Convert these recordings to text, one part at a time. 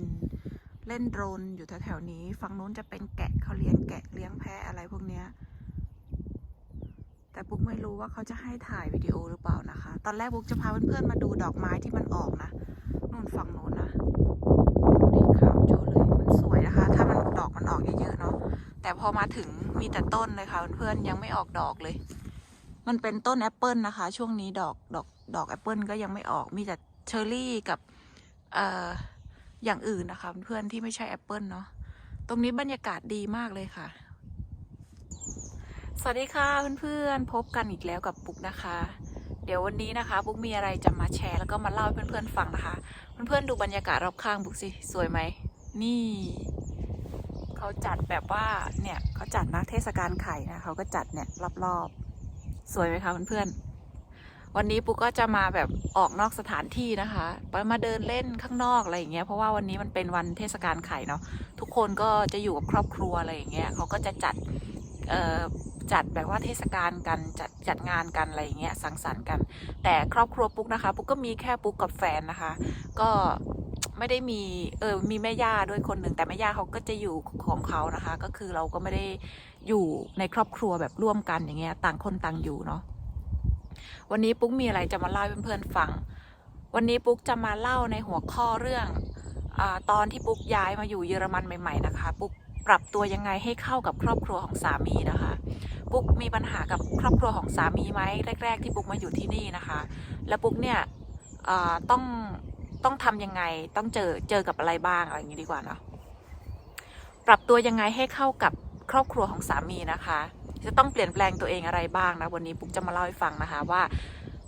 บิน เล่นโดรนอยู่แถวๆนี้ ฝั่งนู้นจะเป็นแกะเขาเลี้ยงแกะเลี้ยงแพะอะไรพวกเนี้ย แต่ปุ๊กไม่รู้ว่าเขาจะให้ถ่ายวิดีโอหรือเปล่านะคะ ตอนแรกปุ๊กจะพาเพื่อนๆมาดูดอกไม้ที่มันออกนะนู่นฝั่งนู้นนะดูดิขาวโจเลยมันสวยนะคะ ถ้ามันดอกมันออกเยอะๆเนาะแต่พอมาถึงมีแต่ต้นเลยค่ะเพื่อนๆยังไม่ออกดอกเลย มันเป็นต้นแอปเปิลนะคะ ช่วงนี้ดอกดอกดอกแอปเปิลก็ยังไม่ออกมีแต่เชอร์รี่กับ เอ่อ อย่างอื่นนะคะ เพื่อนที่ไม่ใช่แอปเปิลเนาะตรงนี้บรรยากาศดีมากเลยค่ะ สวัสดีค่ะเพื่อนๆพบกันอีกแล้วกับปุ๊กนะคะ เดี๋ยววันนี้นะคะปุ๊กมีอะไรจะมาแชร์แล้วก็มาเล่าให้เพื่อนๆฟังนะคะ เพื่อนๆดูบรรยากาศรอบข้างปุ๊กสิสวยไหมนี่เขาจัดแบบว่าเนี่ยเขาจัดนะเทศกาลไข่นะเขาก็จัดเนี่ยรอบๆ สวยไหมคะเพื่อนๆ วันนี้ปุ๊กก็จะมาแบบออกนอกสถานที่นะคะไปมาเดินเล่นข้างนอกอะไรอย่างเงี้ยเพราะว่าวันนี้มันเป็นวันเทศกาลไข่เนาะทุกคนก็จะอยู่กับครอบครัวอะไรอย่างเงี้ยเขาก็จะจัดเอ่อจัดแบบว่าเทศกาลกันจัดจัดงานกันอะไรอย่างเงี้ยสังสรรค์กัน แต่ครอบครัวปุ๊กนะคะ ปุ๊กก็มีแค่ปุ๊กกับแฟนนะคะ ก็ไม่ได้มีเออมีแม่ย่าด้วยคนหนึ่งแต่แม่ย่าเขาก็จะอยู่ของเขานะคะ ก็คือเราก็ไม่ได้อยู่ในครอบครัวแบบร่วมกันอย่างเงี้ยต่างคนต่างอยู่เนาะ วันนี้ปุ๊กมีอะไรจะมาเล่าให้เพื่อนๆฟัง วันนี้ปุ๊กจะมาเล่าในหัวข้อเรื่องอตอนที่ปุ๊กย้ายมาอยู่เยอรมันใหม่ ๆ นะคะ ปุ๊กปรับตัวยังไงให้เข้ากับครอบครัวของสามีนะคะ ปุ๊กมีปัญหากับครอบครัวของสามีไหมแรก ๆ ที่ปุ๊กมาอยู่ที่นี่นะคะ แล้วปุ๊กเนี่ยต้องต้องทำยังไงต้องเจอเจอกับอะไรบ้างอะไรอย่างนี้ดีกว่าเนาะปรับตัวยังไงให้เข้ากับครอบครัวของสามีนะคะ จะต้องเปลี่ยนแปลงตัวเองอะไรบ้างนะวันนี้ปุ๊กจะมาเล่าให้ฟังนะคะว่า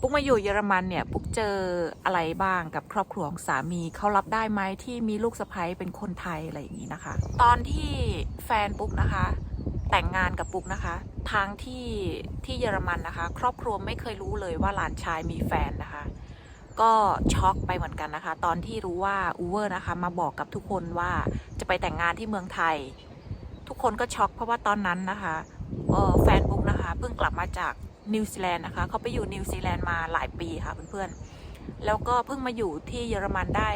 ปุ๊กมาอยู่เยอรมันเนี่ยปุ๊กเจออะไรบ้างกับครอบครัวของสามีเขารับได้ไหมที่มีลูกสะใภ้เป็นคนไทยอะไรอย่างนี้นะคะ ตอนที่แฟนปุ๊กนะคะ แต่งงานกับปุ๊กนะคะทางที่ที่เยอรมันนะคะ ครอบครัวไม่เคยรู้เลยว่าหลานชายมีแฟนนะคะ ก็ช็อกไปเหมือนกันนะคะ ตอนที่รู้ว่าอูเวอร์นะคะมาบอกกับทุกคนว่าจะไปแต่งงานที่เมืองไทย ทุกคนก็ช็อกเพราะว่าตอนนั้นนะคะ แฟนปุ๊กนะคะเพิ่งกลับมาจากนิวซีแลนด์นะคะเขาไปอยู่นิวซีแลนด์มาหลายปีค่ะเพื่อนๆ แล้วก็เพิ่งมาอยู่ที่เยอรมันได้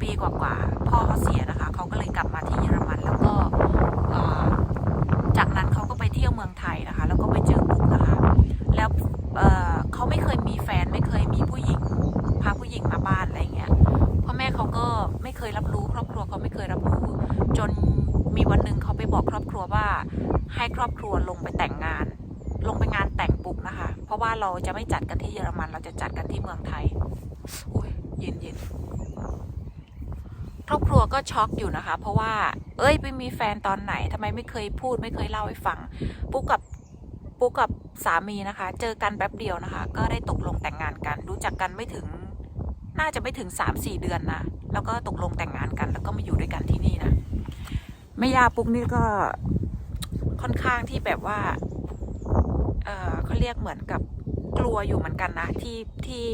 ปีกว่าๆพ่อเขาเสียนะคะเขาก็เลยกลับมาที่เยอรมันแล้วก็จากนั้นเขาก็ไปเที่ยวเมืองไทยนะคะ แล้วก็ไปเจอปุ๊กนะคะ แล้วเเขาไม่เคยมีแฟนไม่เคยมีผู้หญิงพาผู้หญิงมาบ้านอะไรเงี้ยพ่อแม่เขาก็ไม่เคยรับรู้ ครอบครัวเขาไม่เคยรับรู้ จนมีวันหนึ่งเขาไปบอกครอบครัวว่า ให้ครอบครัวลงไปแต่งงาน ลงไปงานแต่งปุ๊กนะคะ เพราะว่าเราจะไม่จัดกันที่เยอรมัน เราจะจัดกันที่เมืองไทยอ้ยเย็นเย็นครอบครัวก็ช็อกอยู่นะคะ เพราะว่า เอ้ยไปมีแฟนตอนไหนทำไมไม่เคยพูดไม่เคยเล่าให้ฟังปุ๊กกับปุ๊กกับสามีนะคะ เจอกันแป๊บเดียวนะคะ ก็ได้ตกลงแต่งงานกัน รู้จักกันไม่ถึง น่าจะไม่ถึงสามสี่เดือนนะแล้วก็ตกลงแต่งงานกัน แล้วก็มาอยู่ด้วยกันที่นี่นะแม่ยาปุ๊กนี่ก็ ค่อนข้างที่แบบว่า เออเขาเรียกเหมือนกับกลัวอยู่เหมือนกันนะที่ที่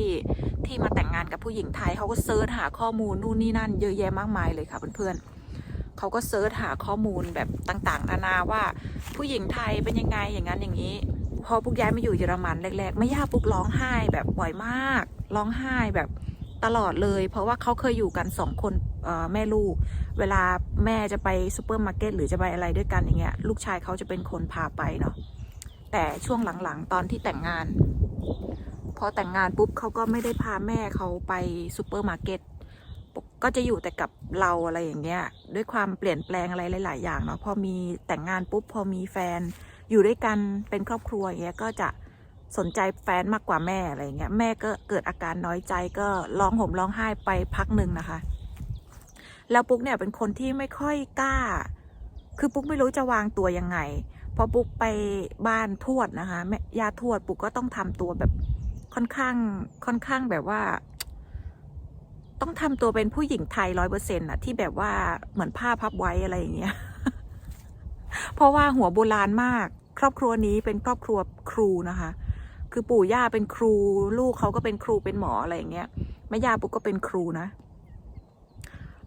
ที่มาแต่งงานกับผู้หญิงไทยเขาก็เซิร์ชหาข้อมูลนู่นนี่นั่น เยอะแยะมากมายเลยค่ะเพื่อนๆเขาก็เซิร์ชหาข้อมูลแบบต่างๆ นานาว่าผู้หญิงไทยเป็นยังไงอย่างนั้นอย่างนี้ พอปุกย้ายมาอยู่เยอรมันแรกๆ ไม่ยากปุ๊กร้องไห้แบบบ่อยมาก ร้องไห้แบบตลอดเลย เพราะว่าเขาเคยอยู่กันสองคน แม่ลูก เวลาแม่จะไปซูเปอร์มาร์เก็ตหรือจะไปอะไรด้วยกันอย่างเงี้ยลูกชายเขาจะเป็นคนพาไปเนาะแต่ช่วงหลังๆ ตอนที่แต่งงาน พอแต่งงานปุ๊บเขาก็ไม่ได้พาแม่เขาไปซูเปอร์มาร์เก็ตก็จะอยู่แต่กับเราอะไรอย่างเงี้ย ด้วยความเปลี่ยนแปลงอะไรหลาย ๆ อย่างเนาะพอมีแต่งงานปุ๊บพอมีแฟน อยู่ด้วยกันเป็นครอบครัวอย่างเงี้ยก็จะสนใจแฟนมากกว่าแม่อะไรเงี้ยแม่ก็เกิดอาการน้อยใจก็ร้องห่มร้องไห้ไปพักหนึ่งนะคะ แล้วปุ๊กเนี่ยเป็นคนที่ไม่ค่อยกล้า คือปุ๊กไม่รู้จะวางตัวยังไง พอปุ๊กไปบ้านทวดนะคะแม่ยาทวดปุ๊กก็ต้องทำตัวแบบค่อนข้างค่อนข้างแบบว่า ต้องทำตัวเป็นผู้หญิงไทยร้อยเปอร์เซ็นต์อะที่แบบว่าเหมือนผ้าพับไว้อะไรอย่างเงี้ย เพราะว่าหัวโบราณมาก ครอบครัวนี้เป็นครอบครัวครูนะคะ คือปู่ย่าเป็นครู ลูกเขาก็เป็นครูเป็นหมออะไรอย่างเงี้ยแม่ย่าปุ๊กก็เป็นครูนะ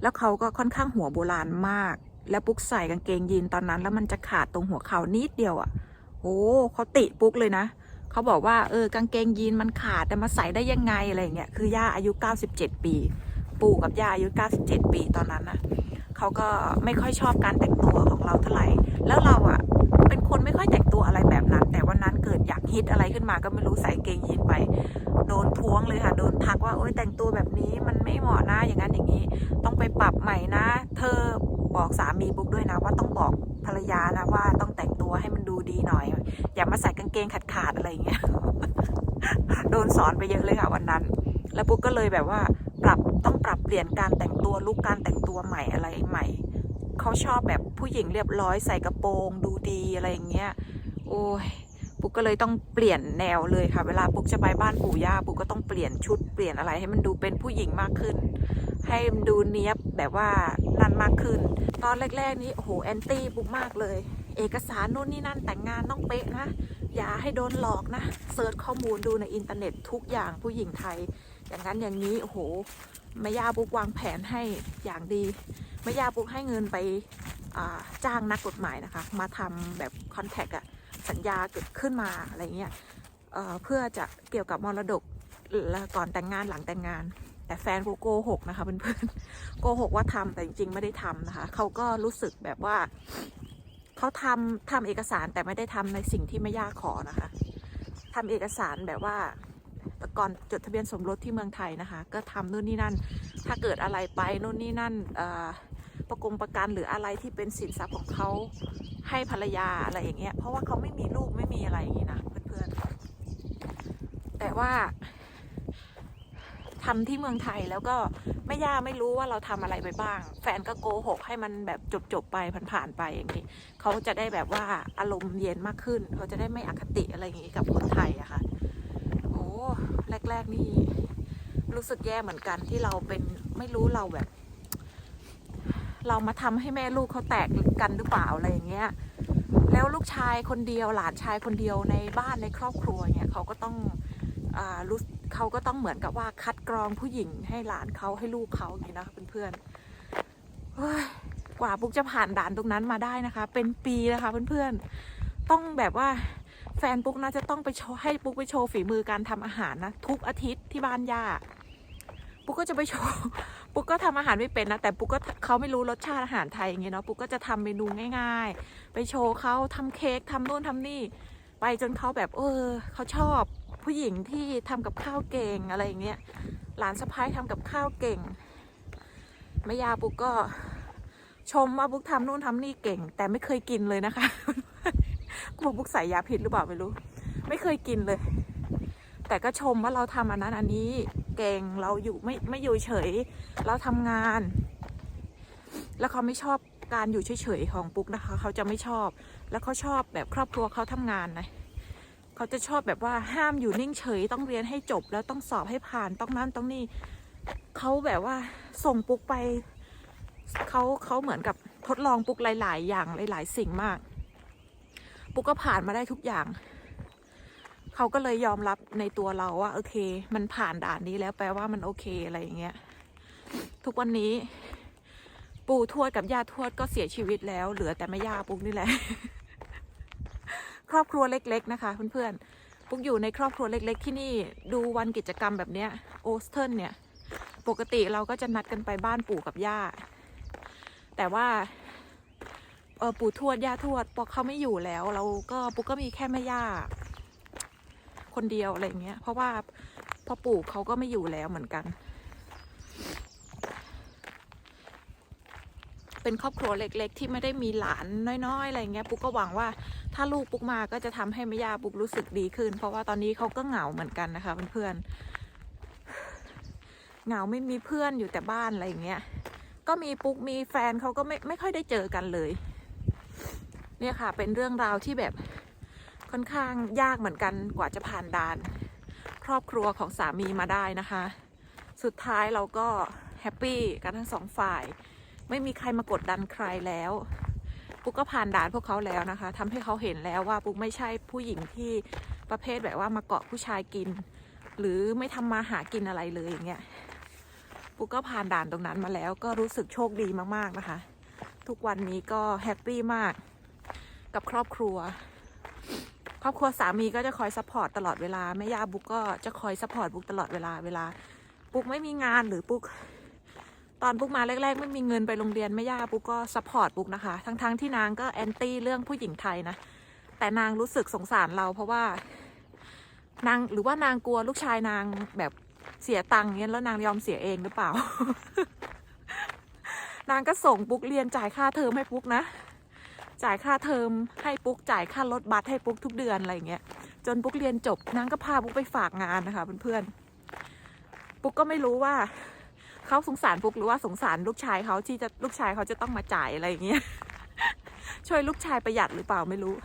แล้วเขาก็ค่อนข้างหัวโบราณมาก แล้วปุ๊กใส่กางเกงยีนตอนนั้น แล้วมันจะขาดตรงหัวเข่านิดเดียวอะ่ะโอ้เขาติปุ๊กเลยนะเขาบอกว่าเออกางเกงยีนมันขาดแต่มาใส่ได้ยังไงอะไรเงี้ยคือย่าอายุ 97 ปี ปู่กับย่าอายุ 97 ปีตอนนั้นนะเขาก็ไม่ค่อยชอบการแต่งตัวของเราเท่าไหร่ แล้วเราอะ ฮิตอะไรขึ้นมาก็ไม่รู้ใส่เกงยีนไป โดนท้วงเลยค่ะ โดนทักว่าโอ๊ยแต่งตัวแบบนี้มันไม่เหมาะนะอย่างนั้นอย่างนี้ ต้องไปปรับใหม่นะ เธอบอกสามีบุ๊กด้วยนะ ว่าต้องบอกภรรยานะว่าต้องแต่งตัวให้มันดูดีหน่อย อย่ามาใส่กางเกงขาดขาดๆอะไรอย่างเงี้ยโดนสอนไปเยอะเลยค่ะวันนั้น แล้วบุ๊กก็เลยแบบว่าปรับต้องปรับเปลี่ยนการแต่งตัวลุกการแต่งตัวใหม่อะไรใหม่เขาชอบแบบผู้หญิงเรียบร้อยใส่กระโปรง ดูดีอะไรอย่างเงี้ย โอ้ย ปุ๊กก็เลยต้องเปลี่ยนแนวเลยค่ะ เวลาปุ๊กจะไปบ้านปู่ย่าปุ๊กก็ต้องเปลี่ยนชุดเปลี่ยนอะไรให้มันดูเป็นผู้หญิงมากขึ้น ให้มันดูเนี้ยบแบบว่านั่นมากขึ้น ตอนแรกๆนี้โอ้โหแอนตี้ปุ๊กมากเลย เอกสารนู่นนี่นั่นแต่งงานต้องเป๊ะนะ อย่าให้โดนหลอกนะเซิร์ชข้อมูลดูในอินเทอร์เน็ตทุกอย่างผู้หญิงไทย อย่างนั้นอย่างนี้โอ้โหแม่ย่าปุ๊กวางแผนให้อย่างดีแม่ย่าปุ๊กให้เงินไปจ้างนักกฎหมายนะคะ มาทำแบบคอนแทคอะ สัญญาเกิดขึ้นมาอะไรเงี้ยเเพื่อจะเกี่ยวกับมรดกก่อนแต่งงานหลังแต่งงาน แต่แฟนกูโกหกนะคะเพื่อนๆโกหกว่าทำแต่จริงๆไม่ได้ทำนะคะเขาก็รู้สึกแบบว่าเขาทำทำเอกสารแต่ไม่ได้ทำในสิ่งที่แม่ย่าขอนะคะทำเอกสารแบบว่าก่อนจดทะเบียนสมรสที่เมืองไทยนะคะ ก็ทำนู่นนี่นั่น ถ้าเกิดอะไรไปนู่นนี่นั่นเอ่อ ประกงประกันหรืออะไรที่เป็นสินทรัพย์ของเขาให้ภรรยาอะไรอย่างเงี้ย เพราะว่าเขาไม่มีลูกไม่มีอะไรอย่างงี้นะเพื่อนๆ แต่ว่าทำที่เมืองไทยแล้วก็ไม่ย่าไม่รู้ว่าเราทำอะไรไปบ้าง แฟนก็โกหกให้มันแบบจบๆไปผ่านๆไปอย่างนี้เขาจะได้แบบว่าอารมณ์เย็นมากขึ้น เขาจะได้ไม่อคติอะไรอย่างงี้กับคนไทยอะค่ะโอ้แรก ๆนี่รู้สึกแย่เหมือนกันที่เราเป็นไม่รู้เราแบบ เรามาทำให้แม่ลูกเขาแตกกันหรือเปล่าอะไรอย่างเงี้ย แล้วลูกชายคนเดียวหลานชายคนเดียวในบ้านในครอบครัวเนี่ยเขาก็ต้องอ่ารู้เขาก็ต้องเหมือนกับว่าคัดกรองผู้หญิงให้หลานเขาให้ลูกเขาอย่างนี้นะเพื่อนๆกว่าปุ๊กจะผ่านด่านตรงนั้นมาได้นะคะ เป็นปีนะคะเพื่อนๆต้องแบบว่าแฟนปุ๊กนะจะต้องไปโชว์ให้ปุ๊กไปโชว์ฝีมือการทำอาหารนะทุกอาทิตย์ที่บ้านย่าปุ๊กก็จะไปโชว์ ปุ๊กก็ทำอาหารไม่เป็นนะแต่ปุ๊กก็เขาไม่รู้รสชาติอาหารไทยอย่างเงี้ยเนาะปุ๊กก็จะทำเมนูง่าย ๆ ไปโชว์เขาทำเค้กทำนู่นทำนี่ ไปจนเขาแบบเออเขาชอบผู้หญิงที่ทำกับข้าวเก่งอะไรอย่างเงี้ยหลานสะพ้ายทำกับข้าวเก่งแม่ยาปุ๊กก็ชมว่าปุ๊กทำนู่นทำนี่เก่ง แต่ไม่เคยกินเลยนะคะกลัวปุ๊กใส่ยาพิษหรือเปล่าไม่รู้ ไม่เคยกินเลย แต่ก็ชมว่าเราทำอันนั้นอันนี้ เก่งเราอยู่ไม่ไม่อยู่เฉย เราทำงาน แล้วเขาไม่ชอบการอยู่เฉยๆของปุ๊กนะคะ เขาจะไม่ชอบ แล้วเขาชอบแบบครอบครัวเขาทำงานนะเขาจะชอบแบบว่าห้ามอยู่นิ่งเฉย ต้องเรียนให้จบ แล้วต้องสอบให้ผ่านต้องนั่นต้องนี่เขาแบบว่าส่งปุ๊กไปเขาเขาเหมือนกับทดลองปุ๊กหลาย ๆ อย่างหลาย ๆ สิ่งมาก ปุ๊กก็ผ่านมาได้ทุกอย่าง เขาก็เลยยอมรับในตัวเราว่าโอเค มันผ่านด่านนี้แล้วแปลว่ามันโอเคอะไรอย่างเงี้ย ทุกวันนี้ ปู่ทวดกับย่าทวดก็เสียชีวิตแล้ว เหลือแต่แม่ย่าปุ๊กนี่แหละ ครอบครัวเล็ก ๆ นะคะเพื่อนๆปุ๊กอยู่ในครอบครัวเล็ก ๆ ที่นี่ดูวันกิจกรรมแบบเนี้ยโอสเทิร์เนี่ย ปกติเราก็จะนัดกันไปบ้านปู่กับย่า แต่ว่าเออปู่ทวดย่าทวดพอเขาไม่อยู่แล้ว เราก็ปุ๊กก็มีแค่แม่ย่า คนเดียวอะไรเงี้ย เพราะว่าพ่อปู่เขาก็ไม่อยู่แล้วเหมือนกัน เป็นครอบครัวเล็ก ๆ ที่ไม่ได้มีหลานน้อยๆอะไรเงี้ยปุ๊กก็หวังว่าถ้าลูกปุ๊กมาก็จะทำให้แม่ย่าปุ๊กรู้สึกดีขึ้น เพราะว่าตอนนี้เขาก็เหงาเหมือนกันนะคะเพื่อนๆเหงาไม่มีเพื่อนอยู่แต่บ้านอะไรเงี้ยก็มีปุ๊กมีแฟนเขาก็ไม่ไม่ค่อยได้เจอกันเลย เนี่ยค่ะ เป็นเรื่องราวที่แบบ ค่อนข้างยากเหมือนกันกว่าจะผ่านด่าน ครอบครัวของสามีมาได้นะคะ สุดท้ายเราก็แฮปปี้กันทั้งสองฝ่าย ไม่มีใครมากดดันใครแล้วปุ๊กก็ผ่านด่านพวกเขาแล้วนะคะทำให้เขาเห็นแล้วว่าปุ๊กไม่ใช่ผู้หญิงที่ประเภทแบบว่ามาเกาะผู้ชายกิน หรือไม่ทำมาหากินอะไรเลยอย่างเงี้ยปุ๊กก็ผ่านด่านตรงนั้นมาแล้ว ก็รู้สึกโชคดีมากๆนะคะ ทุกวันนี้ก็แฮปปี้มากกับครอบครัว ครอบครัวสามีก็จะคอยซัพพอร์ตตลอดเวลาแม่ย่าบุ๊กก็จะคอยซัพพอร์ตบุ๊กตลอดเวลาเวลาปุ๊กไม่มีงานหรือปุ๊กตอนปุ๊กมาแรก ๆ ไม่มีเงินไปโรงเรียนแม่ย่าปุ๊กก็ซัพพอร์ตปุ๊กนะคะ ทั้งๆที่นางก็แอนตี้เรื่องผู้หญิงไทยนะ แต่นางรู้สึกสงสารเราเพราะว่านางหรือว่านางกลัวลูกชายนางแบบเสียตังค์เงี้ยแล้วนางยอมเสียเองหรือเปล่า นางก็ส่งปุ๊กเรียนจ่ายค่าเทอมให้ปุ๊กนะ จ่ายค่าเทอมให้ปุ๊กจ่ายค่ารถบัสให้ปุ๊กทุกเดือนอะไรอย่างเงี้ยจนปุ๊กเรียนจบนางก็พาปุ๊กไปฝากงานนะคะเพื่อนๆปุ๊กก็ไม่รู้ว่าเขาสงสารปุ๊กหรือว่าสงสารลูกชายเขาที่จะลูกชายเขาจะต้องมาจ่ายอะไรอย่างเงี้ยช่วยลูกชายประหยัดหรือเปล่าไม่รู้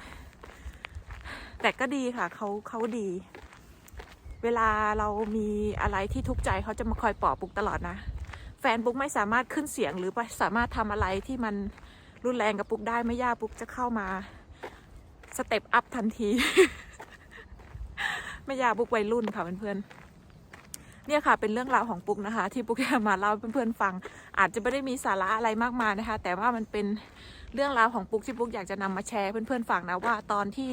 แต่ก็ดีค่ะเขาเขาดี เวลาเรามีอะไรที่ทุกข์ใจเขาจะมาคอยปลอบปุ๊กตลอดนะ แฟนปุ๊กไม่สามารถขึ้นเสียงหรือสามารถทำอะไรที่มัน รุนแรงกับปุ๊กได้ไม่ยากปุ๊กจะเข้ามาสเต็ปอัพทันที ไม่ยากปุ๊กวัยรุ่นค่ะเพื่อนๆเนี่ยค่ะเป็นเรื่องราวของปุ๊กนะคะ ที่ปุ๊กจะมาเล่าเพื่อนๆฟัง อาจจะไม่ได้มีสาระอะไรมากมายนะคะ แต่ว่ามันเป็นเรื่องราวของปุ๊กที่ปุ๊กอยากจะนำมาแชร์เพื่อนๆฟังนะว่าตอนที่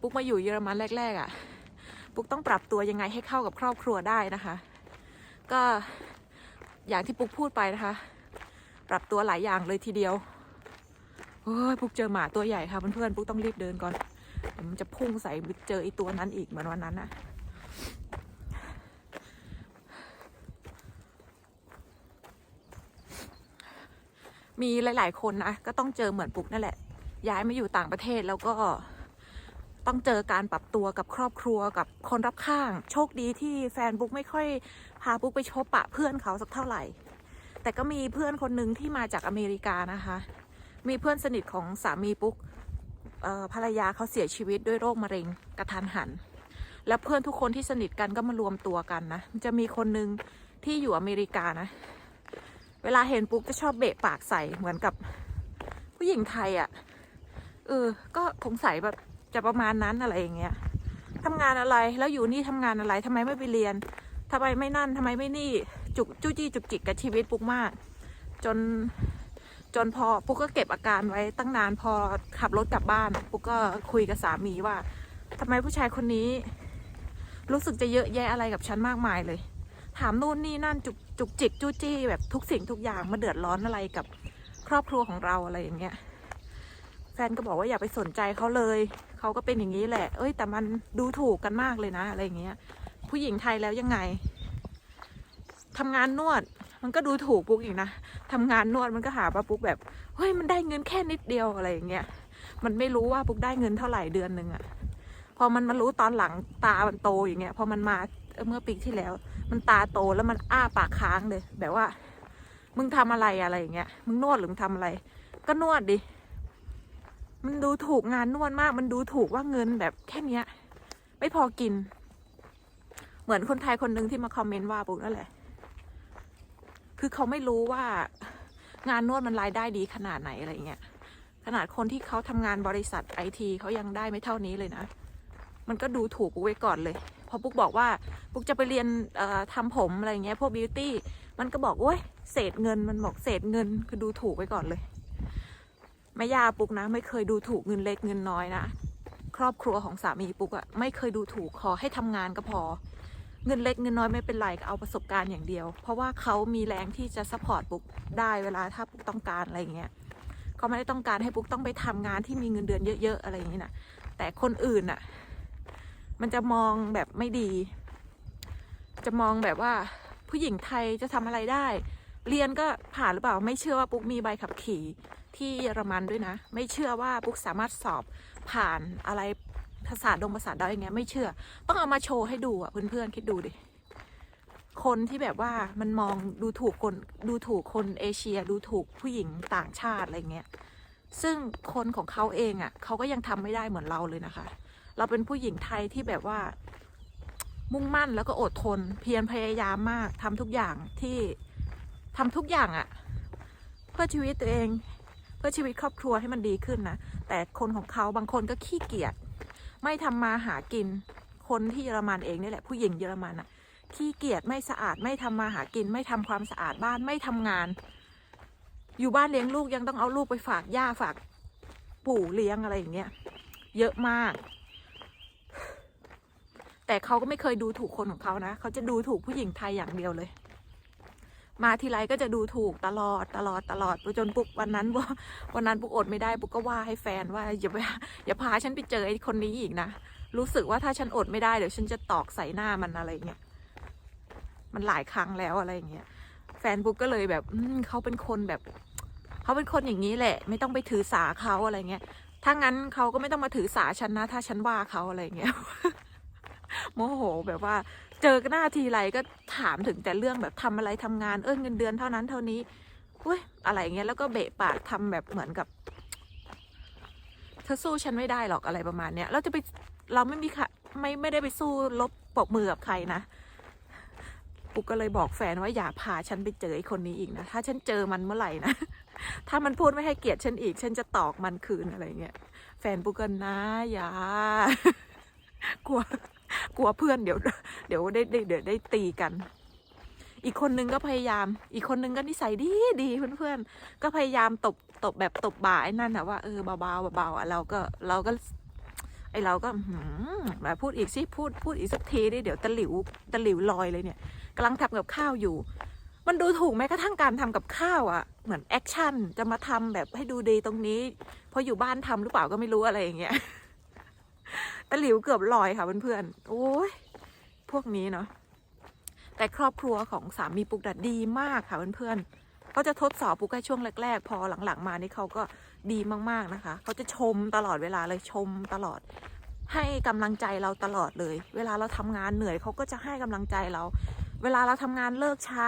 ปุ๊กมาอยู่เยอรมันแรกๆอะ่ะปุ๊กต้องปรับตัวยังไงให้เข้ากับครอบครัวได้นะคะ ก็อย่างที่ปุ๊กพูดไปนะคะ ปรับตัวหลายอย่างเลยทีเดียว โอ้ยปุ๊กเจอหมาตัวใหญ่ค่ะเพื่อนๆปุ๊กต้องรีบเดินก่อนเดี๋ยวมันจะพุ่งใส่เจอไอตัวนั้นอีกเหมือนวันนั้นน่ะมีหลาย ๆ คนนะก็ต้องเจอเหมือนปุ๊กนั่นแหละ ย้ายมาอยู่ต่างประเทศแล้วก็ต้องเจอการปรับตัวกับครอบครัวกับคนรับข้าง โชคดีที่แฟนปุ๊กไม่ค่อยพาปุ๊กไปชบปะเพื่อนเขาสักเท่าไหร่ แต่ก็มีเพื่อนคนหนึ่งที่มาจากอเมริกานะคะ มีเพื่อนสนิทของสามีปุ๊กภรรยาเขาเสียชีวิตด้วยโรคมะเร็งกระทันหัน แล้วเพื่อนทุกคนที่สนิทกันก็มารวมตัวกันนะ จะมีคนนึงที่อยู่อเมริกานะ เวลาเห็นปุ๊กจะชอบเบะปากใส่เหมือนกับผู้หญิงไทยอะ่ะ เออ ก็สงสัยแบบจะประมาณนั้นอะไรอย่างเงี้ยทำงานอะไรแล้วอยู่นี่ทำงานอะไรทำไมไม่ไปเรียนทำไมไม่นั่นทำไมไม่นี่จุกจู้จี้จุกจิกกับชีวิตปุ๊กมาก จน จนพอปุ๊กก็เก็บอาการไว้ตั้งนานพอขับรถกลับบ้าน ปุ๊กก็คุยกับสามีว่าทำไมผู้ชายคนนี้ รู้สึกจะเยอะแยะอะไรกับฉันมากมายเลย ถามนู่นนี่นั่นจุกจุกจิกจู้จี้แบบทุกสิ่งทุกอย่างมาเดือดร้อนอะไรกับครอบครัวของเราอะไรอย่างเงี้ยแฟนก็บอกว่าอย่าไปสนใจเขาเลย เขาก็เป็นอย่างนี้แหละ เอ้ย แต่มันดูถูกกันมากเลยนะ อะไรอย่างเงี้ย ผู้หญิงไทยแล้วยังไงทำงานนวด มันก็ดูถูกปุ๊กอีกนะทำงานนวดมันก็หาว่าปุ๊กแบบเฮ้ยมันได้เงินแค่นิดเดียวอะไรอย่างเงี้ยมันไม่รู้ว่าปุ๊กได้เงินเท่าไหร่เดือนหนึ่งอะพอมันมารู้ตอนหลังตามันโตอย่างเงี้ยพอมันมาเมื่อปีที่แล้ว มันตาโตแล้วมันอ้าปากค้างเลยแบบว่า มึงทำอะไรอะไรอย่างเงี้ยมึงนวดหรือมึงทำอะไร ก็นวดดิมันดูถูกงานนวดมาก มันดูถูกว่าเงินแบบแค่เนี้ย ไม่พอกิน เหมือนคนไทยคนหนึ่งที่มาคอมเมนต์ว่าปุ๊กนั่นแหละ คือเขาไม่รู้ว่างานนวดมันรายได้ดีขนาดไหนอะไรเงี้ยขนาดคนที่เขาทำงานบริษัทไอทีเขายังได้ไม่เท่านี้เลยนะ มันก็ดูถูกปุ๊กไว้ก่อนเลย พอปุ๊กบอกว่าปุ๊กจะไปเรียนเอ่อทำผมอะไรเงี้ยพวกบิวตี้มันก็บอกโอ้ยเศษเงินมันบอกเศษเงินคือดูถูกไว้ก่อนเลยไม่ยาปุ๊กนะ ไม่เคยดูถูกเงินเล็กเงินน้อยนะ ครอบครัวของสามีปุ๊กอะไม่เคยดูถูกขอให้ทำงานก็พอ เงินเล็กเงินน้อยไม่เป็นไรก็เอาประสบการณ์อย่างเดียว เพราะว่าเขามีแรงที่จะซัพพอร์ตปุ๊กได้เวลาถ้าปุ๊กต้องการอะไรเงี้ยเขาไม่ได้ต้องการให้ปุ๊กต้องไปทำงานที่มีเงินเดือนเยอะๆอะไรอย่างนี้นะแต่คนอื่นอะมันจะมองแบบไม่ดี จะมองแบบว่าผู้หญิงไทยจะทำอะไรได้ เรียนก็ผ่านหรือเปล่า ไม่เชื่อว่าปุ๊กมีใบขับขี่ที่เยอรมันด้วยนะ ไม่เชื่อว่าปุ๊กสามารถสอบผ่านอะไร ภาษาดงภาษาดอยอย่างเงี้ยไม่เชื่อ ต้องเอามาโชว์ให้ดูอะเพื่อนๆคิดดูดิคนที่แบบว่ามันมองดูถูกคนดูถูกคนเอเชีย ดูถูกผู้หญิงต่างชาติอะไรเงี้ยซึ่งคนของเขาเองอะเขาก็ยังทำไม่ได้เหมือนเราเลยนะคะ เราเป็นผู้หญิงไทยที่แบบว่า มุ่งมั่นแล้วก็อดทน เพียรพยายามมากทำทุกอย่างที่ทำทุกอย่างอะ่ะ เพื่อชีวิตตัวเอง เพื่อชีวิตครอบครัวให้มันดีขึ้นนะแต่คนของเขาบางคนก็ขี้เกียจ ไม่ทำมาหากิน คนที่เยอรมันเองนี่แหละผู้หญิงเยอรมันอะ่ะขี้เกียจไม่สะอาดไม่ทำมาหากิน ไม่ทำความสะอาดบ้านไม่ทำงาน อยู่บ้านเลี้ยงลูกยังต้องเอาลูกไปฝากย่าฝากปู่เลี้ยงอะไรอย่างเงี้ยเยอะมาก แต่เขาก็ไม่เคยดูถูกคนของเขานะ เขาจะดูถูกผู้หญิงไทยอย่างเดียวเลย มาทีไรก็จะดูถูกตลอดตลอดตลอดจนปุ๊กวันนั้นว่าวันนั้นปุ๊กอดไม่ได้ปุ๊กก็ว่าให้แฟนว่าอย่าไปอย่าพาฉันไปเจอไอ้คนนี้อีกนะรู้สึกว่าถ้าฉันอดไม่ได้เดี๋ยวฉันจะตอกใส่หน้ามันอะไรเงี้ยมันหลายครั้งแล้วอะไรเงี้ยแฟนปุ๊กก็เลยแบบอืมเขาเป็นคนแบบเขาเป็นคนอย่างนี้แหละ ไม่ต้องไปถือสาเขาอะไรเงี้ยถ้างั้นเขาก็ไม่ต้องมาถือสาฉันนะ ถ้าฉันว่าเขาอะไรเงี้ยโมโหแบบว่า เจอกันหน้าทีไรก็ถามถึงแต่เรื่องแบบทำอะไรทำงานเออเงินเดือนเท่านั้นเท่านี้เว้ยอะไรเงี้ยแล้วก็เบะปากทำแบบเหมือนกับเธอสู้ฉันไม่ได้หรอกอะไรประมาณเนี้ยเราจะไปเราไม่มีค่ะไม่ไม่ได้ไปสู้ลบปรบมือกับใครนะปุกก็เลยบอกแฟนว่าอย่าพาฉันไปเจอไอ้คนนี้อีกนะถ้าฉันเจอมันเมื่อไหร่นะถ้ามันพูดไม่ให้เกียรติฉันอีก ฉันจะตอกมันคืนอะไรเงี้ยแฟนปุกก็นะอย่ากลัว กลัวเพื่อนเดี๋ยว เดี๋ยวได้ได้เดี๋ยวได้ตีกัน อีกคนนึงก็พยายาม อีกคนนึงก็นิสัยดีดีเพื่อนๆก็พยายามตบตบแบบตบบ่าไอ้นั่นนะว่าเออเบาๆเบาๆอะเราก็เราก็ไอเราก็มาพูดอีกสิพูดพูดอีกสักทีดิเดี๋ยวตะหลิวตะหลิวลอยเลยเนี่ยกำลังทำกับข้าวอยู่ มันดูถูกแม้กระทั่งการทำกับข้าวอะ เหมือนแอคชั่นจะมาทำแบบให้ดูดีตรงนี้เพออยู่บ้านทำหรือเปล่าก็ไม่รู้อะไรอย่างเงี้ย ตะหลิวเกือบลอยค่ะเพื่อนๆ โอ้ย พวกนี้เนาะ แต่ครอบครัวของสามีปุกดัดดีมากค่ะเพื่อนๆเขาจะทดสอบปุกแค่ช่วงแรก ๆ พอหลังๆ มานี่เขาก็ดีมากๆนะคะ เขาจะชมตลอดเวลาเลยชมตลอด ให้กำลังใจเราตลอดเลย เวลาเราทำงานเหนื่อยเขาก็จะให้กำลังใจเรา เวลาเราทำงานเลิกช้า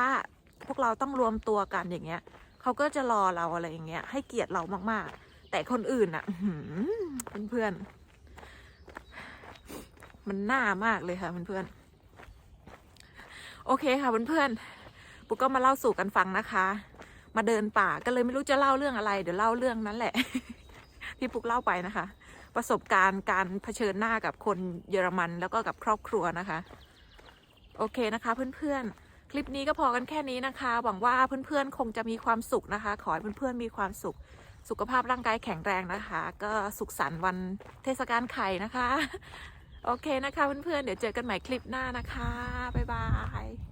พวกเราต้องรวมตัวกันอย่างเงี้ยเขาก็จะรอเราอะไรอย่างเงี้ย ให้เกียรติเรามากๆ แต่คนอื่นอะอื้อหือเพื่อนๆ มันน่ามากเลยค่ะเพื่อนๆโอเคค่ะเพื่อนๆปุ๊กก็มาเล่าสู่กันฟังนะคะ มาเดินป่าก็เลยไม่รู้จะเล่าเรื่องอะไร เดี๋ยวเล่าเรื่องนั้นแหละ ที่ปุ๊กเล่าไปนะคะ ประสบการณ์การเผชิญหน้ากับคนเยอรมันแล้วก็กับครอบครัวนะคะ โอเคนะคะ เพื่อนๆคลิปนี้ก็พอกันแค่นี้นะคะ หวังว่าเพื่อนๆ คงจะมีความสุขนะคะ ขอให้เพื่อนๆ มีความสุข สุขภาพร่างกายแข็งแรงนะคะ ก็สุขสันต์วันเทศกาลไข่นะคะ โอเคนะคะเพื่อนๆ เดี๋ยวเจอกันใหม่คลิปหน้านะคะ บ๊ายบาย